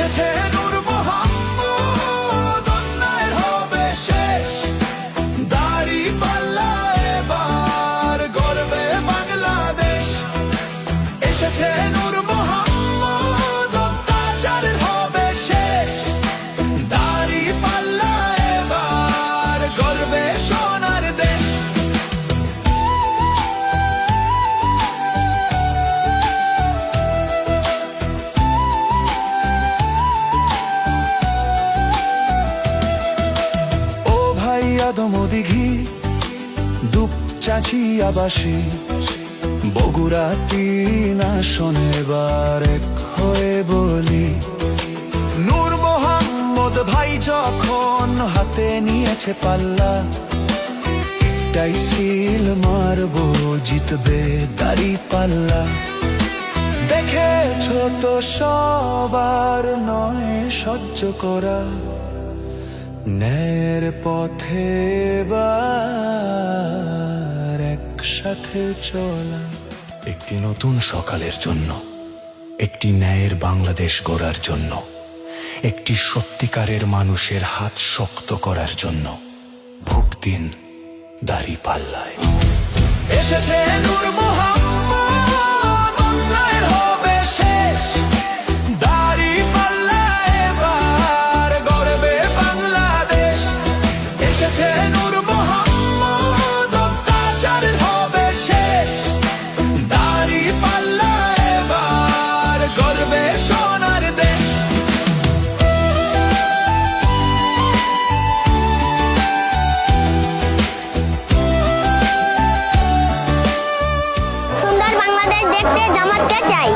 এসেছে নূর মোহাম্মদ চাচি আবাসী, বগুড়া তিন আসনে বার এক হয়ে বলি। নূর মোহাম্মদ ভাই যখন হাতে নিয়েছে পাল্লা, একটাই সিল মারবো, জিতবে দাড়ি পাল্লা। দেখেছ তো সবার নয় সহ্য করা। ন্যায়ের পথে একসাথে চলা। একটি নতুন সকালের জন্য, একটি ন্যায়ের বাংলাদেশ গড়ার জন্য, একটি সত্যিকারের মানুষের হাত শক্ত করার জন্য ভোট দিন দাড়ি পাল্লায় এসেছে নূর থাকতে চাই